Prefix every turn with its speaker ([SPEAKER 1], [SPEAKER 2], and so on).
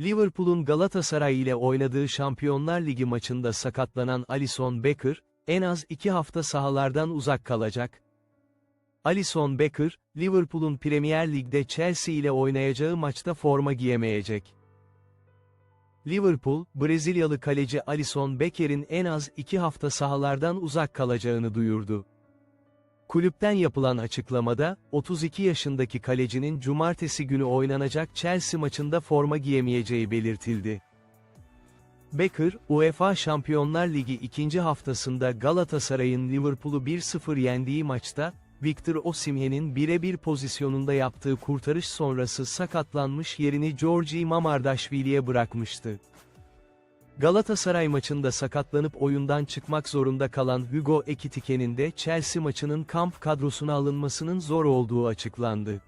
[SPEAKER 1] Liverpool'un Galatasaray ile oynadığı Şampiyonlar Ligi maçında sakatlanan Alisson Becker, en az iki hafta sahalardan uzak kalacak. Alisson Becker, Liverpool'un Premier Lig'de Chelsea ile oynayacağı maçta forma giyemeyecek. Liverpool, Brezilyalı kaleci Alisson Becker'in en az iki hafta sahalardan uzak kalacağını duyurdu. Kulüpten yapılan açıklamada, 32 yaşındaki kalecinin cumartesi günü oynanacak Chelsea maçında forma giyemeyeceği belirtildi. Becker, UEFA Şampiyonlar Ligi ikinci haftasında Galatasaray'ın Liverpool'u 1-0 yendiği maçta, Victor Osimhen'in birebir pozisyonunda yaptığı kurtarış sonrası sakatlanmış yerini Georgi Mamardashvili'ye bırakmıştı. Galatasaray maçında sakatlanıp oyundan çıkmak zorunda kalan Hugo Ekitike'nin de Chelsea maçının kamp kadrosuna alınmasının zor olduğu açıklandı.